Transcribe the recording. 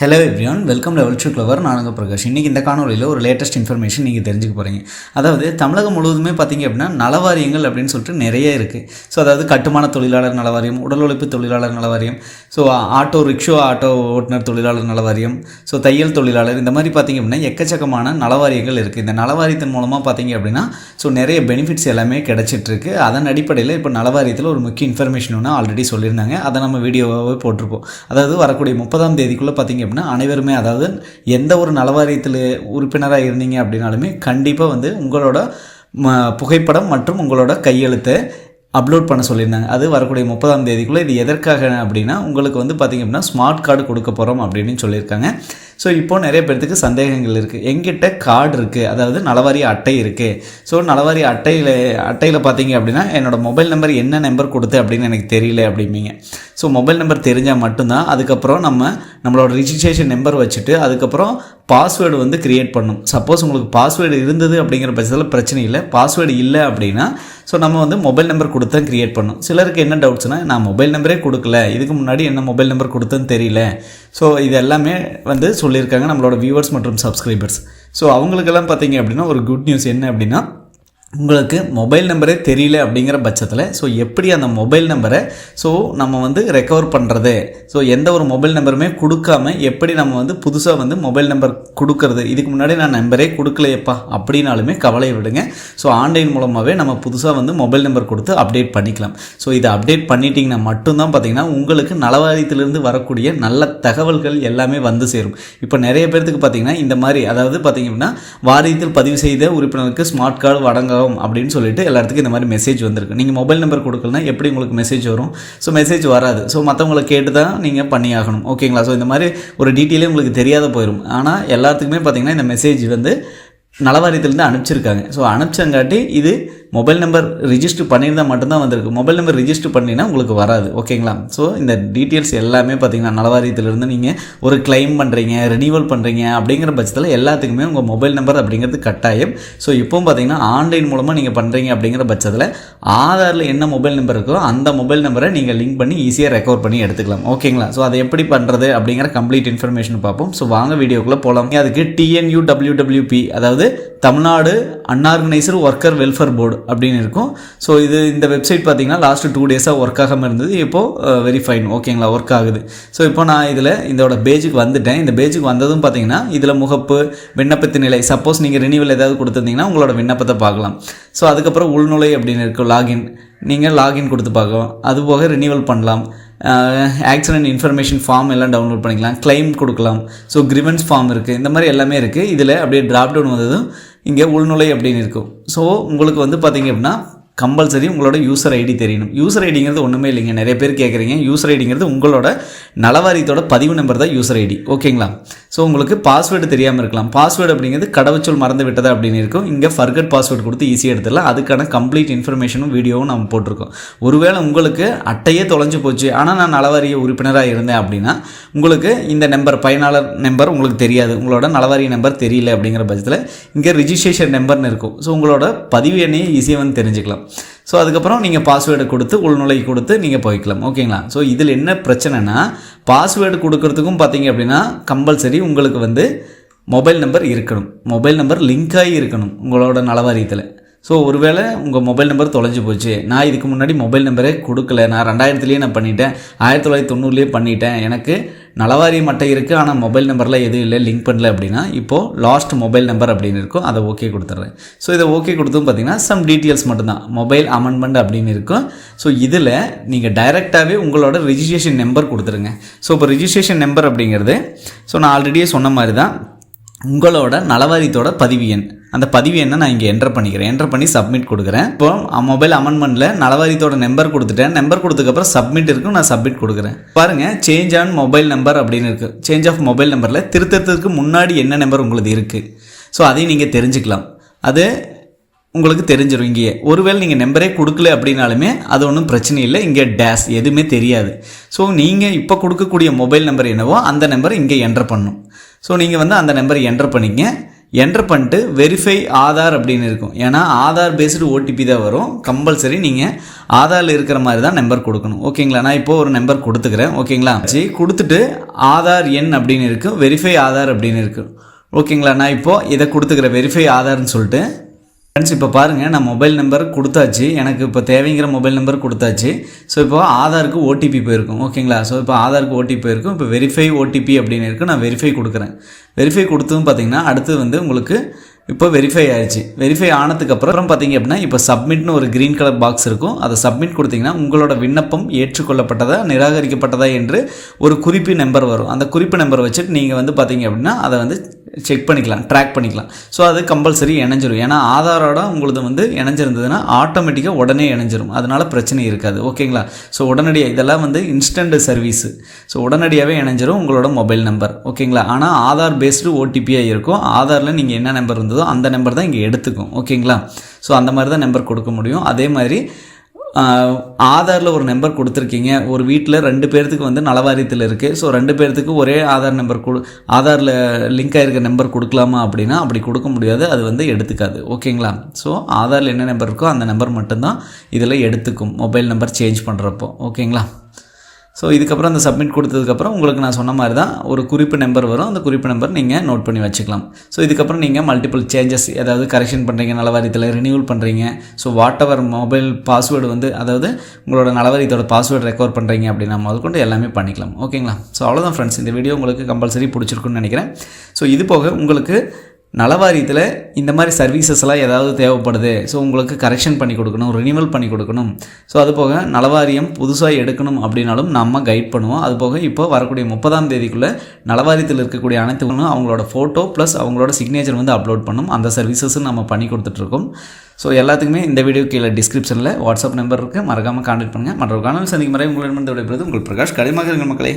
Hello everyone welcome level two clever நானுங்க பிரகாஷ். இன்றைக்கி இந்த காணொலியில் ஒரு லேட்டஸ்ட் இன்ஃபர்மேஷன் நீங்கள் தெரிஞ்சுக்க போகிறீங்க அதாவது தமிழகம் முழுவதுமே பார்த்தீங்க அப்படின்னா நலவாரியங்கள் அப்படின்னு சொல்லிட்டு நிறைய இருக்குது ஸோ அதாவது கட்டுமான தொழிலாளர் நலவாரியம் உடல் உழைப்பு தொழிலாளர் நலவாரியம் ஸோ ஆட்டோ ரிக்ஷோ ஆட்டோ ஓட்டுநர் தொழிலாளர் நலவாரியம் ஸோ தையல் தொழிலாளர் இந்த மாதிரி பார்த்தீங்க அப்படின்னா எக்கச்சக்கமான நலவாரியங்கள் இருக்குது இந்த நலவாரியத்தின் மூலமாக பார்த்தீங்க அப்படின்னா ஸோ நிறைய பெனிஃபிட்ஸ் எல்லாமே கிடச்சிட்ருக்கு. அதன் அடிப்படையில் இப்போ நலவாரியத்தில் ஒரு முக்கிய இன்ஃபர்மேஷன் ஒன்று ஆல்ரெடி சொல்லியிருந்தாங்க. அதை நம்ம வீடியோவாகவே போட்டிருப்போம். அதாவது வரக்கூடிய முப்பதாம் தேதிக்குள்ளே பார்த்தீங்க அப்படின்னா அனைவருமே அதாவது எந்த ஒரு நலவாரியத்தில் உறுப்பினராக இருந்தீங்க அப்படின்னாலுமே கண்டிப்பாக வந்து உங்களோட ம புகைப்படம் மற்றும் உங்களோட கையெழுத்தை அப்லோட் பண்ண சொல்லியிருந்தாங்க. அது வரக்கூடிய முப்பதாம் தேதிக்குள்ளே இது எதற்காக அப்படின்னா உங்களுக்கு வந்து பார்த்திங்க அப்படின்னா ஸ்மார்ட் கார்டு கொடுக்க போகிறோம் அப்படின்னு சொல்லியிருக்காங்க. ஸோ இப்போ நிறைய பேர்த்துக்கு சந்தேகங்கள் இருக்குது எங்கிட்ட கார்டு இருக்குது அதாவது நலவாரிய அட்டை இருக்குது ஸோ நலவாரிய அட்டையில் அட்டையில் பார்த்தீங்க அப்படின்னா என்னோடய மொபைல் நம்பர் என்ன நம்பர் கொடுத்து அப்படின்னு எனக்கு தெரியல அப்படிம்பீங்க. ஸோ மொபைல் நம்பர் தெரிஞ்சால் மட்டும்தான் அதுக்கப்புறம் நம்ம நம்மளோட ரிஜிஸ்ட்ரேஷன் நம்பர் வச்சுட்டு அதுக்கப்புறம் பாஸ்வேர்டு வந்து க்ரியேட் பண்ணும். சப்போஸ் உங்களுக்கு பாஸ்வேர்டு இருந்தது அப்படிங்கிற பட்சத்தில் பிரச்சனை இல்லை. பாஸ்வேர்டு இல்லை அப்படின்னா ஸோ நம்ம வந்து மொபைல் நம்பர் கொடுத்தா க்ரியேட் பண்ணும். சிலருக்கு என்ன டவுட்ஸ்னால் நான் மொபைல் நம்பரே கொடுக்கல. இதுக்கு முன்னாடி என்ன மொபைல் நம்பர் கொடுத்தேன்னு தெரியல. ஸோ இது எல்லாமே வந்து சொல்லியிருக்காங்க நம்மளோட வியூவர்ஸ் மற்றும் சப்ஸ்கிரைபர்ஸ் ஸோ அவங்களுக்கெல்லாம் பார்த்தீங்க அப்படின்னா ஒரு குட் நியூஸ் என்ன அப்படின்னா உங்களுக்கு மொபைல் நம்பரே தெரியல அப்படிங்கிற பட்சத்தில் ஸோ எப்படி அந்த மொபைல் நம்பரை ஸோ நம்ம வந்து ரெக்கவர் பண்ணுறது ஸோ எந்த ஒரு மொபைல் நம்பருமே கொடுக்காம எப்படி நம்ம வந்து புதுசாக வந்து மொபைல் நம்பர் கொடுக்கறது? இதுக்கு முன்னாடி நான் நம்பரே கொடுக்கலையப்பா அப்படின்னாலுமே கவலை விடுங்க. ஸோ ஆன்லைன் மூலமாகவே நம்ம புதுசாக வந்து மொபைல் நம்பர் கொடுத்து அப்டேட் பண்ணிக்கலாம். ஸோ இதை அப்டேட் பண்ணிட்டீங்கன்னா மட்டும்தான் பார்த்தீங்கன்னா உங்களுக்கு நலவாரியத்திலிருந்து வரக்கூடிய நல்ல தகவல்கள் எல்லாமே வந்து சேரும். இப்போ நிறைய பேர்த்துக்கு பார்த்தீங்கன்னா இந்த மாதிரி அதாவது பார்த்தீங்கன்னா வாரியத்தில் பதிவு செய்த உறுப்பினருக்கு ஸ்மார்ட் கார்டு வழங்க வணக்கம் அப்படின்னு சொல்லிட்டு எல்லாத்துக்கும் இந்த மாதிரி மெசேஜ் வந்திருக்கு. நீங்கள் மொபைல் நம்பர் கொடுக்கலனா எப்படி உங்களுக்கு மெசேஜ் வரும்? ஸோ மெசேஜ் வராது. ஸோ மற்றவங்களை கேட்டு தான் நீங்கள் பண்ணியாகணும் ஓகேங்களா ஸோ இந்த மாதிரி ஒரு டீட்டெயிலே உங்களுக்கு தெரியாத போயிடும் ஆனால் எல்லாத்துக்குமே பார்த்தீங்கன்னா இந்த மெசேஜ் வந்து நலவாரியத்துலேருந்து அனுப்பிச்சிருக்காங்க. ஸோ அனுப்பிச்சங்காட்டி இது மொபைல் நம்பர் ரிஜிஸ்டர் பண்ணியிருந்தால் மட்டும்தான் வந்திருக்கு. மொபைல் நம்பர் ரிஜிஸ்டர் பண்ணினா உங்களுக்கு வராது. ஓகேங்களா? ஸோ இந்த டீட்டெயில்ஸ் எல்லாமே பார்த்தீங்கன்னா நலவாரியத்திலிருந்து நீங்கள் ஒரு கிளைம் பண்ணுறீங்க ரினியூவல் பண்ணுறீங்க அப்படிங்கிற பட்சத்தில் எல்லாத்துக்குமே உங்கள் மொபைல் நம்பர் அப்படிங்கிறது கட்டாயம். ஸோ இப்போவும் பார்த்தீங்கன்னா ஆன்லைன் மூலமாக நீங்கள் பண்ணுறீங்க அப்படிங்கிற பட்சத்தில் ஆதாரில் என்ன மொபைல் நம்பர் இருக்கோ அந்த மொபைல் நம்பரை நீங்கள் லிங்க் பண்ணி ஈஸியாக ரெக்கவர் பண்ணி எடுத்துக்கலாம். ஓகேங்களா? ஸோ அதை எப்படி பண்ணுறது அப்படிங்கிற கம்ப்ளீட் இன்ஃபர்மேஷன் பார்ப்போம். ஸோ வாங்க வீடியோக்குள்ளே போகலாம் அதுக்கு டிஎன்யூ டபிள்யூடபிள்யூபி அதாவது Tamil Nadu unorganiser worker welfare board அப்படின்னு இருக்கும். ஸோ இது இந்த வெப்சைட் பார்த்தீங்கன்னா லாஸ்ட்டு டூ டேஸாக ஒர்க் ஆகாமல் இருந்தது. இப்போது வெரி ஃபைன் ஓகேங்களா ஒர்க் ஆகுது. ஸோ இப்போ நான் இதில் இதோட பேஜுக்கு வந்துட்டேன். இந்த பேஜுக்கு வந்ததும் பார்த்தீங்கன்னா இதில் முகப்பு விண்ணப்பத்தின் நிலை. சப்போஸ் நீங்கள் ரினியூவல் ஏதாவது கொடுத்துருந்தீங்கன்னா உங்களோட விண்ணப்பத்தை பார்க்கலாம். ஸோ அதுக்கப்புறம் உள்நுழை அப்படின்னு இருக்கும். லாகின் நீங்கள் லாகின் கொடுத்து பார்க்கலாம். அதுபோக ரினியூவல் பண்ணலாம். ஆக்சிடென்ட் இன்ஃபர்மேஷன் ஃபார்ம் எல்லாம் டவுன்லோட் பண்ணிக்கலாம். கிளைம் கொடுக்கலாம். ஸோ கிரிவன்ஸ் ஃபார்ம் இருக்குது இந்த மாதிரி எல்லாமே இருக்குது இதில் அப்படியே ட்ராப் டவுன் வந்ததும் இங்கே உள்நுழை அப்படின்னு இருக்கும். ஸோ உங்களுக்கு வந்து பார்த்திங்க அப்படின்னா கம்பல்சரி உங்களோட யூசர் ஐடி தெரியணும். யூசர் ஐடிங்கிறது ஒன்றுமே இல்லைங்க. நிறைய பேர் கேட்குறீங்க யூசர் ஐடிங்கிறது உங்களோட நலவாரியத்தோட பதிவு நம்பர் தான் யூசர் ஐடி ஓகேங்களா ஸோ உங்களுக்கு பாஸ்வேர்டு தெரியாமல் இருக்கலாம். பாஸ்வேர்டு அப்படிங்கிறது கடவுச்சொல் மறந்து விட்டதா அப்படின்னு இருக்கும். இங்கே ஃபர்கட் பாஸ்வேர்டு கொடுத்து ஈஸியாக எடுத்துடலாம். அதுக்கான கம்ப்ளீட் இன்ஃபர்மேஷனும் வீடியோவும் நம்ம போட்டிருக்கோம். ஒருவேளை உங்களுக்கு அட்டையே தொலைஞ்சு போச்சு. ஆனால் நான் நலவாரிய உறுப்பினராக இருந்தேன் அப்படின்னா உங்களுக்கு இந்த நம்பர் பயனாளர் நம்பர் உங்களுக்கு தெரியாது. உங்களோட நலவாரிய நம்பர் தெரியல அப்படிங்கிற பட்சத்தில் இங்கே ரிஜிஸ்ட்ரேஷன் நம்பர்னு இருக்கும். ஸோ உங்களோட பதிவு எண்ணையே ஈஸியாக வந்து தெரிஞ்சுக்கலாம். ஸோ அதுக்கப்புறம் நீங்கள் பாஸ்வேர்டு கொடுத்து உள்நுழை கொடுத்து நீங்கள் போய்க்கலாம். ஓகேங்களா ஸோ இதில் என்ன பிரச்சனைனா பாஸ்வேர்டு கொடுக்கறதுக்கும் பார்த்தீங்க அப்படின்னா கம்பல்சரி உங்களுக்கு வந்து மொபைல் நம்பர் இருக்கணும். மொபைல் நம்பர் லிங்க் ஆகி இருக்கணும் உங்களோட நலவாரியத்தில். ஸோ ஒருவேளை உங்கள் மொபைல் நம்பர் தொலைஞ்சு போச்சு. நான் இதுக்கு முன்னாடி மொபைல் நம்பரே கொடுக்கல. நான் ரெண்டாயிரத்துலேயே நான் பண்ணிட்டேன். ஆயிரத்தி தொள்ளாயிரத்தி தொண்ணூறுலேயே பண்ணிட்டேன். எனக்கு நலவாரி மட்டை இருக்குது ஆனால் மொபைல் நம்பரில் எதுவும் இல்லை. லிங்க் பண்ணல அப்படின்னா இப்போது லாஸ்ட் மொபைல் நம்பர் அப்படின்னு இருக்கும். அதை ஓகே கொடுத்துட்றேன். ஸோ இதை ஓகே கொடுத்தும் பார்த்தீங்கன்னா சம் டீட்டெயில்ஸ் மட்டும்தான். மொபைல் அமெண்ட்மெண்ட் அப்படின்னு இருக்கும். ஸோ இதில் நீங்கள் டைரெக்டாகவே உங்களோட ரிஜிஸ்ட்ரேஷன் நம்பர் கொடுத்துருங்க. ஸோ இப்போ ரிஜிஸ்ட்ரேஷன் நம்பர் அப்படிங்கிறது ஸோ நான் ஆல்ரெடியே சொன்ன மாதிரி தான் உங்களோட நலவாரியத்தோட பதிவு எண். அந்த பதிவு என்ன நான் இங்கே என்டர் பண்ணிக்கிறேன். என்டர் பண்ணி சப்மிட் கொடுக்குறேன். இப்போ மொபைல் அமெண்ட்மெண்ட்டில் நலவாரியத்தோட நம்பர் கொடுத்துட்டேன். நம்பர் கொடுத்ததுக்கப்புறம் சப்மிட் இருக்கும் நான் சப்மிட் கொடுக்குறேன். பாருங்கள் சேஞ்ச் ஆன் மொபைல் நம்பர் அப்படின்னு இருக்குது சேஞ்ச் ஆஃப் மொபைல் நம்பரில் திருத்தத்துக்கு முன்னாடி என்ன நம்பர் உங்களுக்கு இருக்குது ஸோ அதையும் நீங்கள் தெரிஞ்சுக்கலாம். அது உங்களுக்கு தெரிஞ்சிடும் இங்கேயே. ஒருவேளை நீங்கள் நம்பரே கொடுக்கல அப்படின்னாலுமே அது ஒன்றும் பிரச்சனை இல்லை. இங்கே டேஸ் எதுவுமே தெரியாது. ஸோ நீங்கள் இப்போ கொடுக்கக்கூடிய மொபைல் நம்பர் என்னவோ அந்த நம்பரை இங்கே என்டர் பண்ணும். ஸோ நீங்கள் வந்து அந்த நம்பரை என்டர் பண்ணிங்க என்டர் பண்ணிட்டு வெரிஃபை ஆதார் அப்படின்னு இருக்கும். ஏன்னா ஆதார் பேஸ்டு ஓடிபி தான் வரும். கம்பல்சரி நீங்கள் ஆதாரில் இருக்கிற மாதிரி தான் நம்பர் கொடுக்கணும். ஓகேங்களா நான் இப்போ ஒரு நம்பர் கொடுத்துக்கிறேன். ஓகேங்களா சரி கொடுத்துட்டு ஆதார் எண் அப்படின்னு இருக்குது வெரிஃபை ஆதார் அப்படின்னு இருக்குது ஓகேங்களா நான் இப்போது இதை கொடுத்துக்கிறேன். வெரிஃபை ஆதார்னு சொல்லிட்டு ஃப்ரெண்ட்ஸ் இப்போ பாருங்கள் நான் மொபைல் நம்பர் கொடுத்தாச்சு. எனக்கு இப்போ தேவைங்கிற மொபைல் நம்பர் கொடுத்தாச்சு. ஸோ இப்போ ஆதாருக்கு ஓடிபி போயிருக்கும். ஓகேங்களா ஸோ இப்போ ஆதாருக்கு ஓடிபி போயிருக்கும். இப்போ வெரிஃபை ஓடிபி அப்படின்னு இருக்குது நான் வெரிஃபை கொடுக்குறேன். வெரிஃபை கொடுத்ததும் பார்த்தீங்கன்னா அடுத்து வந்து உங்களுக்கு இப்போ வெரிஃபை ஆயிடுச்சு. வெரிஃபை ஆனதுக்கப்புறம் பார்த்தீங்க அப்படின்னா இப்போ சப்மிட்னு ஒரு க்ரீன் கலர் பாக்ஸ் இருக்கும். அதை சப்மிட் கொடுத்தீங்கன்னா உங்களோட விண்ணப்பம் ஏற்றுக்கொள்ளப்பட்டதா நிராகரிக்கப்பட்டதா என்று ஒரு குறிப்பு நம்பர் வரும். அந்த குறிப்பு நம்பர் வச்சுட்டு நீங்கள் வந்து பார்த்தீங்க அப்படின்னா அதை வந்து செக் பண்ணிக்கலாம் ட்ராக் பண்ணிக்கலாம். ஸோ அது கம்பல்சரி இணைஞ்சிரும். ஏன்னா ஆதாரோட உங்களது வந்து இணைஞ்சிருந்ததுன்னா ஆட்டோமேட்டிக்காக உடனே இணைஞ்சிரும். அதனால பிரச்சனை இருக்காது. ஓகேங்களா ஸோ உடனடியாக இதெல்லாம் வந்து இன்ஸ்டன்ட் சர்வீஸு ஸோ உடனடியாகவே இணைஞ்சிரும் உங்களோட மொபைல் நம்பர் ஓகேங்களா ஆனால் ஆதார் பேஸ்டு ஓடிபியாக இருக்கும். ஆதாரில் நீங்கள் என்ன நம்பர் இருந்ததோ அந்த நம்பர் தான் இங்கே எடுத்துக்கும். ஓகேங்களா ஸோ அந்த மாதிரி தான் நம்பர் கொடுக்க முடியும். அதே மாதிரி ஆதாரில் ஒரு நம்பர் கொடுத்துருக்கீங்க. ஒரு வீட்டில் ரெண்டு பேர்த்துக்கு வந்து நலவாரியத்தில் இருக்குது ஸோ ரெண்டு பேர்த்துக்கு ஒரே ஆதார் நம்பர் கொடு ஆதாரில் லிங்க் ஆகிருக்க நம்பர் கொடுக்கலாமா அப்படின்னா அப்படி கொடுக்க முடியாது. அது வந்து எடுத்துக்காது. ஓகேங்களா? ஸோ ஆதாரில் என்ன நம்பர் இருக்கோ அந்த நம்பர் மட்டும்தான் இதில் எடுத்துக்கும். மொபைல் நம்பர் சேஞ்ச் பண்ணுறப்போ ஓகேங்களா? ஸோ இதுக்கப்புறம் அந்த சப்மிட் கொடுத்ததுக்கப்புறம் உங்களுக்கு நான் சொன்ன மாதிரி தான் ஒரு குறிப்பு நம்பர் வரும். அந்த குறிப்பு நம்பர் நீங்கள் நோட் பண்ணி வச்சுக்கலாம். ஸோ இதுக்கப்புறம் நீங்கள் மல்டிபிள் சேஞ்சஸ் ஏதாவது கரெக்ஷன் பண்ணுறீங்க நலவாரியத்தில் ரினியூவல் பண்ணுறீங்க so whatever mobile password வந்து அதாவது உங்களோட நலவாரியத்தோட பாஸ்வேர்டு ரெக்கவர் பண்ணுறீங்க அப்படின்னா முதற்கொண்டு எல்லாமே பண்ணிக்கலாம். ஓகேங்களா ஸோ அவ்வளோதான் ஃப்ரெண்ட்ஸ் இந்த வீடியோ உங்களுக்கு கம்பல்சரி பிடிச்சிருக்குன்னு நினைக்கிறேன். ஸோ இது போக உங்களுக்கு நலவாரியத்தில் இந்த மாதிரி சர்வீசஸ்லாம் ஏதாவது தேவைப்படுது. ஸோ உங்களுக்கு கரெக்ஷன் பண்ணி கொடுக்கணும் ரினிவல் பண்ணி கொடுக்கணும். ஸோ அது போக நலவாரியம் புதுசாக எடுக்கணும் அப்படின்னாலும் நம்ம கைட் பண்ணுவோம். அது போக இப்போ வரக்கூடிய முப்பதாம் தேதிக்குள்ளே நலவாரியத்தில் இருக்கக்கூடிய அனைத்து அவங்களோட ஃபோட்டோ ப்ளஸ் அவங்களோட சிக்னேச்சர் வந்து அப்லோட் பண்ணும். அந்த சர்வீசஸும் நம்ம பண்ணி கொடுத்துட்ருக்கோம். ஸோ எல்லாத்துக்குமே இந்த வீடியோ கீழே டிஸ்கிரிப்ஷனில் வாட்ஸ்அப் நம்பர் இருக்குது மறக்காமல் கான்டாக்ட் பண்ணுங்கள் மற்றொரு காணொலி சந்திக்கும் முறை உங்களிடம் விடைபெறுவது உங்கள் பிரகாஷ். கடைமாக இருங்கள் மக்களே.